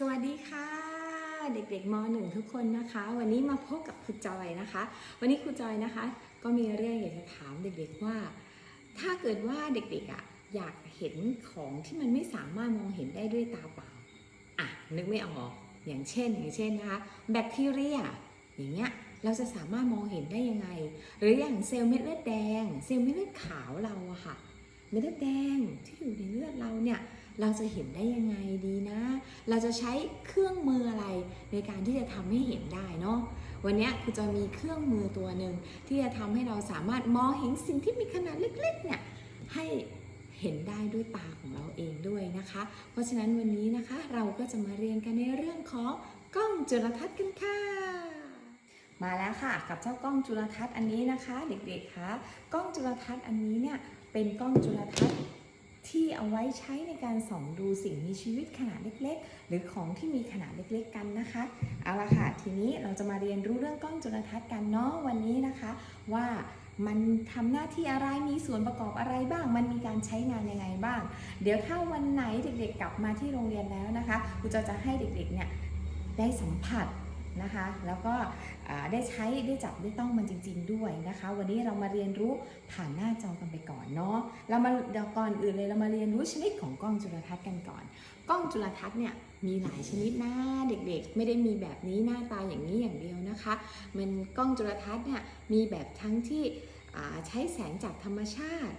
สวัสดีค่ะ เด็กๆม .1 ทุกคนนะคะ วันนี้มาพบกับครูจอยนะคะ วันนี้ครูจอยนะคะ ก็มีเรื่องอยากจะถามเด็กๆว่า ถ้าเกิดว่าเด็กๆอะอยากเห็นของที่มันไม่สามารถมองเห็นได้ด้วยตาเปล่าอะนึกไม่ออกอย่างเช่น อย่างเช่นนะคะแบคทีเรียอย่างเงี้ยเราจะสามารถมองเห็นได้ยังไง หรืออย่างเซลล์เม็ดเลือดแดง เซลล์เม็ดเลือดขาวเราอะค่ะเม็ดเลือดแดงที่อยู่ในเลือดเราเนี่ย เราจะเห็นได้ยังไงดีนะ เราจะใช้เครื่องมืออะไรในการที่จะทำให้เห็นได้เนาะวันนี้คือจะมีเครื่องมือตัวหนึ่งที่จะทำให้เราสามารถมองเห็นสิ่งที่มีขนาดเล็กๆเนี่ยให้เห็นได้ด้วยตาของเราเองด้วยนะคะ เพราะฉะนั้นวันนี้นะคะเราก็จะมาเรียนกันในเรื่องของกล้องจุลทรรศน์กันค่ะ มาแล้วค่ะกับเจ้ากล้องจุลทรรศน์อันนี้นะคะ เด็กๆคะกล้องจุลทรรศน์อันนี้เนี่ยเป็นกล้องจุลทรรศน์ ที่เอาไว้ใช้ในการส่องดูสิ่งมีชีวิตขนาดเล็ก ๆ หรือของที่มีขนาดเล็ก ๆ กันนะคะเอาละค่ะทีนี้เราจะมาเรียนรู้เรื่องกล้องจุลทรรศน์กันเนาะวันนี้นะคะ ว่ามันทำหน้าที่อะไรมีส่วนประกอบอะไรบ้าง มันมีการใช้งานยังไงบ้าง เดี๋ยวถ้าวันไหนเด็กๆ กลับมาที่โรงเรียนแล้วนะคะครูจะจะให้เด็กๆเนี่ยได้สัมผัส นะคะ แล้วก็ได้ใช้ได้จับได้ต้องมันจริง ๆ ด้วยนะคะ วันนี้เรามาเรียนรู้ผ่านหน้าจอกันไปก่อนเนาะเรามาเดี๋ยวก่อนอื่นเลยเรามาเรียนรู้ชนิดของกล้องจุลทรรศน์กันก่อน กล้องจุลทรรศน์เนี่ยมีหลายชนิดนะเด็กๆ ไม่ได้มีแบบนี้หน้าตาอย่างนี้อย่างเดียวนะคะ มันกล้องจุลทรรศน์เนี่ยมีแบบทั้งที่ใช้แสงจากธรรมชาติ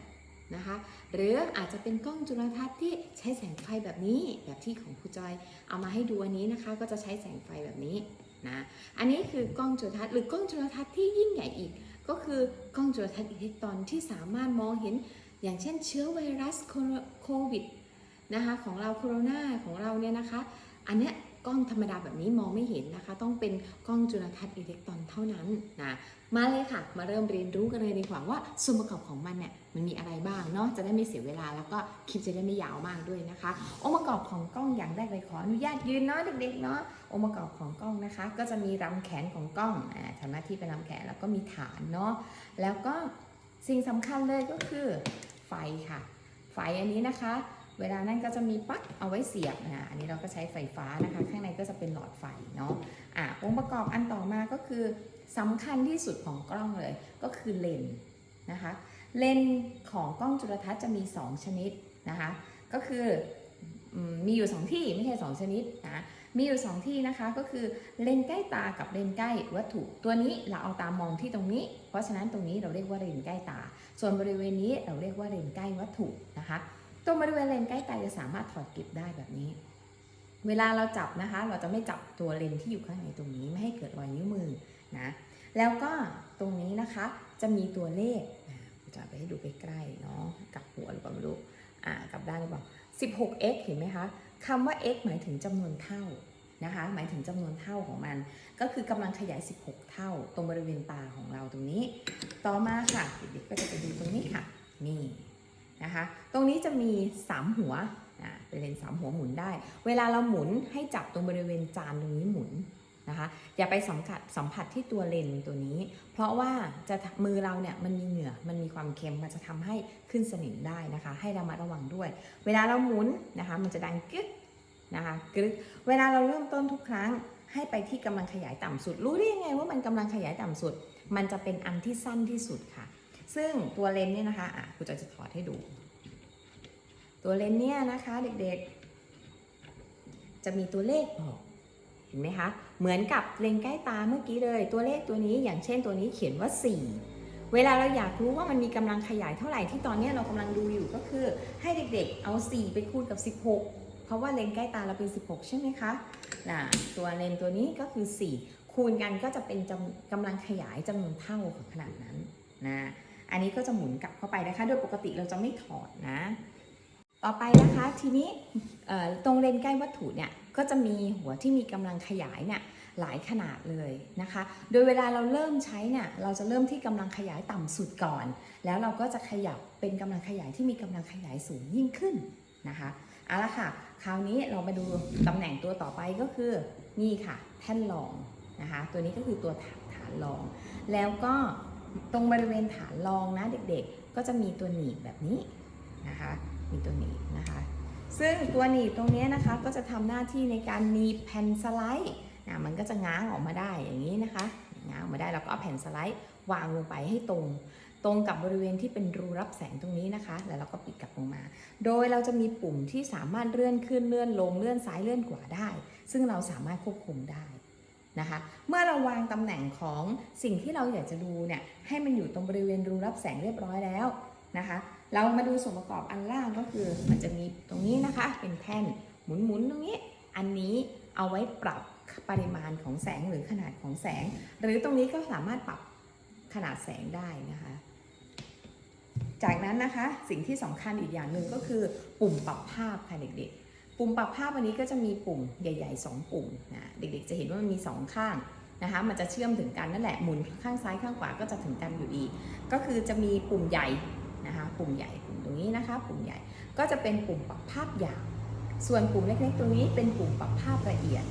นะคะหรืออาจจะเป็นกล้องจุลทรรศน์ที่ใช้แสงไฟแบบนี้แบบที่ของครูจอยเอามาให้ดูอันนี้นะคะ ก็จะใช้แสงไฟแบบนี้ นะ อันนี้คือกล้องจุลทรรศน์หรือกล้องจุลทรรศน์ที่ยิ่งใหญ่อีก ก็คือกล้องจุลทรรศน์อิเล็กตรอนที่สามารถมองเห็น อย่างเช่นเชื้อไวรัสโควิดนะคะของเราโคโรนาของเราเนี่ยนะคะ อันเนี้ย กล้องธรรมดาแบบนี้มองไม่เห็นนะคะ ต้องเป็นกล้องจุลทรรศน์อิเล็กตรอนเท่านั้นนะมาเลยค่ะ มาเริ่มเรียนรู้กันเลยดีกว่าว่าส่วนประกอบของมันเนี่ยมันมีอะไรบ้างเนาะจะได้ไม่เสียเวลาแล้วก็คลิปจะได้ไม่ยาวมากด้วยนะคะ องค์ประกอบของกล้องอย่างแรกเลยขออนุญาตยืนเนาะเด็กๆเนาะองค์ประกอบของกล้องนะคะ ก็จะมีลำแขนของกล้องอ่าทำหน้าที่เป็นลำแขนแล้วก็มีฐานเนาะแล้วก็สิ่งสำคัญเลยก็คือไฟค่ะ ไฟอันนี้นะคะ เวลานั้นก็จะมีปลั๊กเอาไว้เสียบนะอันนี้เราก็ใช้ไฟฟ้านะคะ ข้างในก็จะเป็นหลอดไฟเนาะอะองค์ประกอบอันต่อมาก็คือสำคัญที่สุดของกล้องเลย ก็คือเลนนะคะ เลนของกล้องจุลทรรศน์จะมี 2 ชนิดนะคะ ก็คือมีอยู่ 2 ที่ไม่ใช่ 2 ชนิดนะมีอยู่ 2 ที่นะคะก็คือเลนใกล้ตากับเลนใกล้วัตถุ ตัวนี้เราเอาตามองที่ตรงนี้ เพราะฉะนั้นตรงนี้เราเรียกว่าเลนใกล้ตา ส่วนบริเวณนี้เราเรียกว่าเลนใกล้วัตถุนะคะ รงบริเวณเลนใกล้ตาจะสามารถถอดเก็บได้แบบนี้ เวลาเราจับนะคะ เราจะไม่จับตัวเลนที่อยู่ข้างในตรงนี้ไม่ให้เกิดรอยนิ้วมือนะ แล้วก็ตรงนี้นะคะจะมีตัวเลขจะไปให้ดูใกล้ๆเนาะกับหัวหรือเปล่าไม่รู้อ่ากับด้านหรือเปล่า 16x เห็นไหมคะคำว่า x หมายถึงจำนวนเท่านะคะ หมายถึงจำนวนเท่าของมัน ก็คือกำลังขยาย 16 เท่า ตรงบริเวณตาของเราตรงนี้ ต่อมาค่ะเด็กๆก็จะไปดูตรงนี้ค่ะ นี่ นะคะ ตรงนี้จะมี 3 หัวเป็นเลนส์สามหัวหมุนได้ เวลาเราหมุนให้จับตรงบริเวณจานตรงนี้หมุนนะคะ อย่าไปสัมผัสสัมผัสที่ตัวเลนส์ตัวนี้ เพราะว่าจะมือเราเนี่ยมันมีเหงื่อ มันมีความเค็ม มันจะทำให้ขึ้นสนิมได้นะคะ ให้ระมัดระวังด้วย เวลาเราหมุนนะคะ มันจะดังกึ๊กนะคะกึ๊กเวลาเราเริ่มต้นทุกครั้ง ให้ไปที่กำลังขยายต่ำสุด รู้ได้ยังไงว่ามันกำลังขยายต่ำสุด มันจะเป็นอันที่สั้นที่สุดค่ะ ซึ่งตัวเลนส์เนี่ยนะคะอะครูจะจะถอดให้ดู ตัวเลนส์เนี่ยนะคะเด็กๆ จะมีตัวเลขบอกเห็นไหมคะ เหมือนกับเลนส์ใกล้ตาเมื่อกี้เลย ตัวเลขตัวนี้อย่างเช่นตัวนี้เขียนว่า 4 เวลาเราอยากรู้ว่ามันมีกำลังขยายเท่าไหร่ที่ตอนนี้เรากำลังดูอยู่ก็คือ ให้เด็กๆ เอา 4 ไปคูณกับ 16 เพราะว่าเลนส์ใกล้ตาเราเป็น 16 ใช่ไหมคะนะตัวเลนส์ตัวนี้ก็คือ 4 คูณกันก็จะเป็นกำลังขยายจำนวนเท่าของขนาดนั้นนะ อันนี้ก็จะหมุนกลับเข้าไปนะคะ โดยปกติเราจะไม่ถอดนะ ต่อไปนะคะทีนี้ตรงเลนใกล้วัตถุเนี่ยก็จะมีหัวที่มีกำลังขยายเนี่ยหลายขนาดเลยนะคะ โดยเวลาเราเริ่มใช้เนี่ยเราจะเริ่มที่กำลังขยายต่ำสุดก่อน แล้วเราก็จะขยับเป็นกำลังขยายที่มีกำลังขยายสูงยิ่งขึ้นนะคะเอาละค่ะ คราวนี้เรามาดูตำแหน่งตัวต่อไปก็คือนี่ค่ะ แท่นรองนะคะ ตัวนี้ก็คือตัวฐานรอง แล้วก็ ตรงบริเวณฐานรองนะเด็กๆ ก็จะมีตัวหนีบแบบนี้นะคะ มีตัวหนีบนะคะ ซึ่งตัวหนีบตรงนี้นะคะก็จะทำหน้าที่ในการหนีบแผ่นสไลด์นะมันก็จะง้างออกมาได้อย่างนี้นะคะ ง้างออกมาได้แล้วก็เอาแผ่นสไลด์วางลงไปให้ตรง ตรงกับบริเวณที่เป็นรูรับแสงตรงนี้นะคะ แล้วเราก็ปิดกลับลงมา โดยเราจะมีปุ่มที่สามารถเลื่อนขึ้นเลื่อนลงเลื่อนซ้ายเลื่อนขวาได้ ซึ่งเราสามารถควบคุมได้ นะคะ เมื่อเราวางตำแหน่งของสิ่งที่เราอยากจะดูเนี่ยให้มันอยู่ตรงบริเวณรูรับแสงเรียบร้อยแล้วนะคะ เรามาดูส่วนประกอบอันล่างก็คือมันจะมีตรงนี้นะคะ เป็นแท่นหมุนๆตรงนี้ อันนี้เอาไว้ปรับปริมาณของแสงหรือขนาดของแสง หรือตรงนี้ก็สามารถปรับขนาดแสงได้นะคะ จากนั้นนะคะสิ่งที่สำคัญอีกอย่างหนึ่งก็คือปุ่มปรับภาพค่ะเด็กๆ ปุ่มปรับภาพอันนี้ก็จะมีปุ่มใหญ่ๆ 2 ปุ่มนะเด็กๆจะเห็นว่ามันมี 2 ข้างนะคะมันจะเชื่อมถึงกันนั่นแหละหมุนข้างซ้ายข้างขวาก็จะถึงกันอยู่ดี ก็คือจะมีปุ่มใหญ่นะคะปุ่มใหญ่ปุ่มตรงนี้นะคะ ปุ่มใหญ่ก็จะเป็นปุ่มปรับภาพหยาบส่วนปุ่มเล็กๆ ตรงนี้เป็นปุ่มปรับภาพละเอียด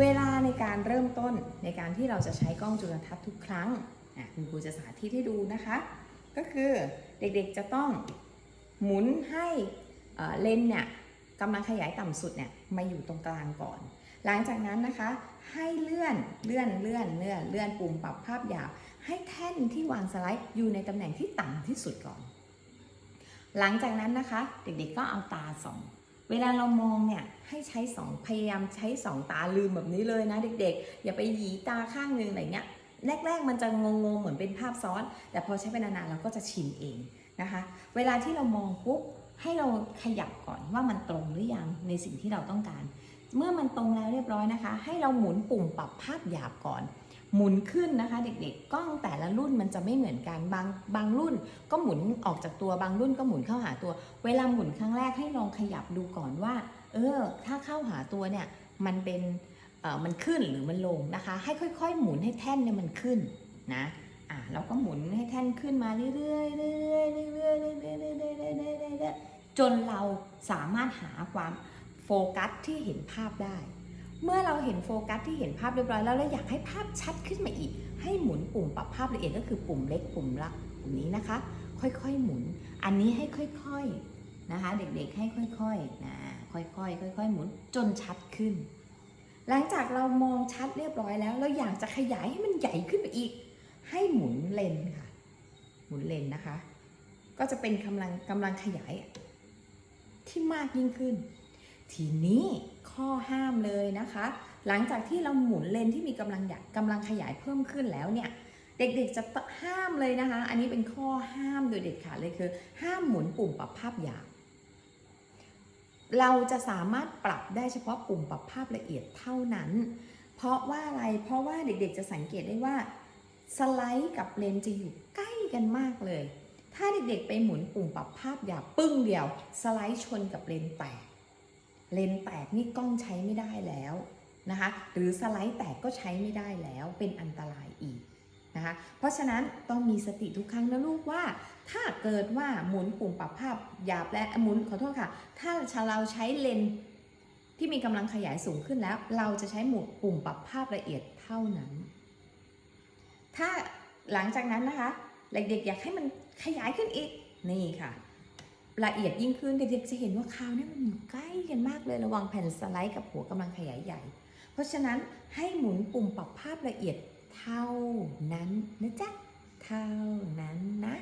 เวลาในการเริ่มต้นในการที่เราจะใช้กล้องจุลทรรศน์ทุกครั้งคุณครูจะสาธิตให้ดูนะคะ ก็คือเด็กๆจะต้องหมุนให้เอ่อเลนส์เนี่ย กำลังขยายต่ำสุดเนี่ยมาอยู่ตรงกลางก่อน หลังจากนั้นนะคะ ให้เลื่อนเลื่อนเลื่อนเลื่อนเลื่อนปุ่มปรับภาพหยาบให้แท่นที่วางสไลด์อยู่ในตำแหน่งที่ต่ำที่สุดก่อน หลังจากนั้นนะคะ เด็กๆก็เอาตาส่องเวลาเรามองเนี่ยให้ใช้สองพยายามใช้สองตาลืมแบบนี้เลยนะเด็กๆ อย่าไปหยีตาข้างนึงอะไรเงี้ยแรกๆมันจะงงๆเหมือนเป็นภาพซ้อน แต่พอใช้ไปนานๆเราก็จะชินเองนะคะ เวลาที่เรามองปุ๊บ ให้เราขยับก่อนว่ามันตรงหรือยังในสิ่งที่เราต้องการ เมื่อมันตรงแล้วเรียบร้อยนะคะ ให้เราหมุนปุ่มปรับภาพหยาบก่อน หมุนขึ้นนะคะ เด็กๆ กล้องแต่ละรุ่นมันจะไม่เหมือนกันบางบางรุ่น ก็หมุนออกจากตัวบางรุ่นก็หมุนเข้าหาตัว เวลาหมุนครั้งแรกให้ลองขยับดูก่อนว่า เออ ถ้าเข้าหาตัวเนี่ยมันเป็นเอ่อมันขึ้นหรือมันลงนะคะ ให้ค่อยๆ หมุนให้แท่นเนี่ยมันขึ้นนะ่าเราก็หมุนให้แท่นขึ้นมาเรื่อยๆเรื่อยๆเรื่อยๆเรื่อยๆเรื่อยๆเรื่อยๆจนเราสามารถหาความโฟกัสที่เห็นภาพได้ เมื่อเราเห็นโฟกัสที่เห็นภาพเรียบร้อยแล้วเราอยากให้ภาพชัดขึ้นมาอีก ให้หมุนปุ่มปรับภาพละเอียดก็คือปุ่มเล็กปุ่มลักปุ่มนี้นะคะ ค่อยๆหมุน อันนี้ให้ค่อยๆนะคะ เด็กๆให้ค่อยๆนะค่อยๆค่อย ๆ หมุนจนชัดขึ้น หลังจากเรามองชัดเรียบร้อยแล้ว เราอยากจะขยายให้มันใหญ่ขึ้นไปอีก ให้หมุนเลนค่ะ หมุนเลนนะคะ ก็จะเป็นกำลังกำลังขยายที่มากยิ่งขึ้น ทีนี้ข้อห้ามเลยนะคะ หลังจากที่เราหมุนเลนที่มีกำลังกำลังขยายเพิ่มขึ้นแล้วเนี่ยเด็กๆจะห้ามเลยนะคะ อันนี้เป็นข้อห้ามโดยเด็ดขาดเลยคือ ห้ามหมุนปุ่มปรับภาพหยาบเราจะสามารถปรับได้เฉพาะปุ่มปรับภาพละเอียดเท่านั้น เพราะว่าอะไร เพราะว่าเด็กๆจะสังเกตได้ว่า สไลด์กับเลนจะอยู่ใกล้กันมากเลย ถ้าเด็กๆไปหมุนปุ่มปรับภาพหยาบปึ้งเดียว สไลด์ชนกับเลนแตก เลนแตกนี่กล้องใช้ไม่ได้แล้วนะคะ หรือสไลด์แตกก็ใช้ไม่ได้แล้วเป็นอันตรายอีกนะคะ เพราะฉะนั้นต้องมีสติทุกครั้งนะลูกว่า ถ้าเกิดว่าหมุนปุ่มปรับภาพหยาบและหมุนขอโทษค่ะ ถ้าเราใช้เลนที่มีกำลังขยายสูงขึ้นแล้ว เราจะใช้หมุดปุ่มปรับภาพละเอียดเท่านั้น ถ้าหลังจากนั้นนะคะ เด็กๆอยากให้มันขยายขึ้นอีกนี่ค่ะ ละเอียดยิ่งขึ้นเด็กๆจะเห็นว่าคราวนี้มันอยู่ใกล้กันมากเลยระว่างแผ่นสไลด์กับหัวกำลังขยายใหญ่ เพราะฉะนั้นให้หมุนปุ่มปรับภาพละเอียดเท่านั้นนะจ๊ะเท่านั้นนะ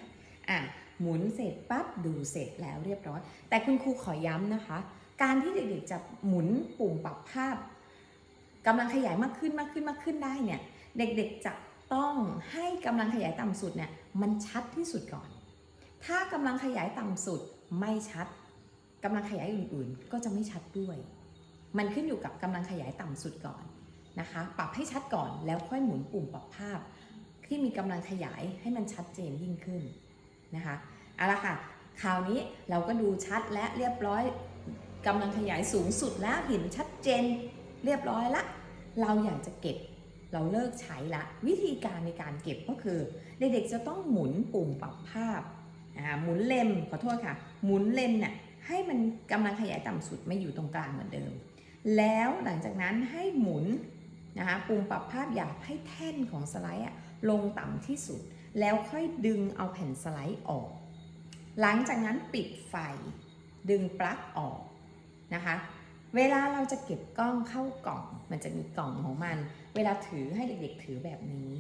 อะหมุนเสร็จปั๊บดูเสร็จแล้วเรียบร้อย แต่คุณครูขอย้ำนะคะ การที่เด็กๆจะหมุนปุ่มปรับภาพกำลังขยายมากขึ้นมากขึ้นมากขึ้นได้เนี่ยเด็กๆจะ ต้องให้กำลังขยายต่ำสุดเนี่ยมันชัดที่สุดก่อน ถ้ากำลังขยายต่ำสุดไม่ชัดกำลังขยายอื่นๆ ก็จะไม่ชัดด้วย มันขึ้นอยู่กับกำลังขยายต่ำสุดก่อนนะคะ ปรับให้ชัดก่อนแล้วค่อยหมุนปุ่มปรับภาพ ที่มีกำลังขยายให้มันชัดเจนยิ่งขึ้นนะคะเอาละค่ะคราวนี้เราก็ดูชัดและเรียบร้อยกำลังขยายสูงสุดแล้วเห็นชัดเจน เรียบร้อยละ เราอยากจะเก็บ เราเลิกใช้ละ วิธีการในการเก็บก็คือ เด็กๆจะต้องหมุนปุ่มปรับภาพอ่าหมุนเลมขอโทษค่ะ หมุนเลนน่ะให้มันกำลังขยายต่ำสุดไม่อยู่ตรงกลางเหมือนเดิม แล้วหลังจากนั้นให้หมุนนะคะปุ่มปรับภาพอยากให้แท่นของสไลด์อะลงต่ำที่สุด แล้วค่อยดึงเอาแผ่นสไลด์ออก หลังจากนั้นปิดไฟ ดึงปลั๊กออกนะคะ เวลาเราจะเก็บกล้องเข้ากล่อง มันจะมีกล่องของมัน เวลาถือให้เด็กๆถือแบบนี้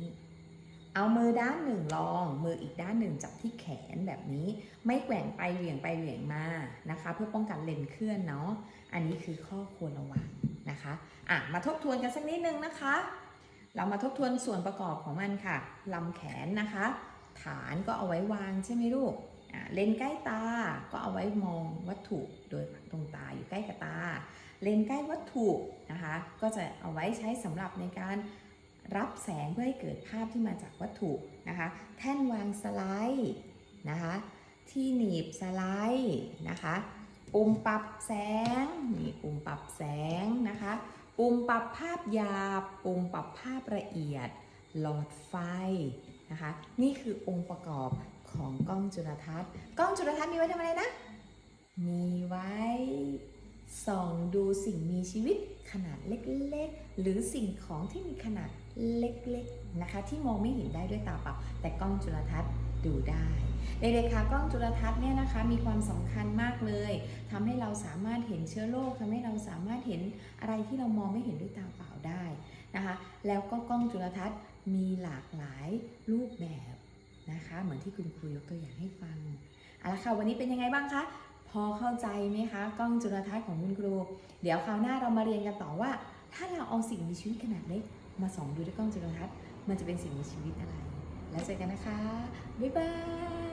เอามือด้านหนึ่งรอง มืออีกด้านหนึ่งจับที่แขนแบบนี้ ไม่แกว่งไปเหวี่ยงไปเหวี่ยงมานะคะ เพื่อป้องกันเลนเคลื่อนเนาะ อันนี้คือข้อควรระวังนะคะอะมาทบทวนกันสักนิดนึงนะคะ เรามาทบทวนส่วนประกอบของมันค่ะลำแขนนะคะ ฐานก็เอาไว้วางใช่ไหมลูก เลนใกล้ตาก็เอาไว้มองวัตถุโดยตรงตาอยู่ใกล้กับตา เลนใกล้วัตถุนะคะ ก็จะเอาไว้ใช้สำหรับในการรับแสงเพื่อให้เกิดภาพที่มาจากวัตถุนะคะ แท่นวางสไลด์นะคะ ที่หนีบสไลด์นะคะ ปุ่มปรับแสงนี่ปุ่มปรับแสงนะคะ ปุ่มปรับภาพหยาบ ปุ่มปรับภาพละเอียด หลอดไฟนะคะ นี่คือองค์ประกอบ ของกล้องจุลทรรศน์ กล้องจุลทรรศน์มีไว้ทำอะไรนะ มีไว้ส่องดูสิ่งมีชีวิตขนาดเล็กๆ หรือสิ่งของที่มีขนาดเล็กๆนะคะ ที่มองไม่เห็นได้ด้วยตาเปล่าแต่กล้องจุลทรรศน์ดูได้เด็กๆคะกล้องจุลทรรศน์เนี่ยนะคะมีความสำคัญมากเลยทำให้เราสามารถเห็นเชื้อโรคทำให้เราสามารถเห็นอะไรที่เรามองไม่เห็นด้วยตาเปล่าได้นะคะ แล้วก็กล้องจุลทรรศน์มีหลากหลายรูปแบบ นะคะ เหมือนที่คุณครูยกตัวอย่างให้ฟังเอาละค่ะวันนี้เป็นยังไงบ้างคะพอเข้าใจไหมคะกล้องจุลทรรศน์ของคุณครู เดี๋ยวคราวหน้าเรามาเรียนกันต่อว่า ถ้าเราเอาสิ่งมีชีวิตขนาดเล็กมาส่องดูด้วยกล้องจุลทรรศน์มันจะเป็นสิ่งมีชีวิตอะไร แล้วเจอกันนะคะบ๊ายบาย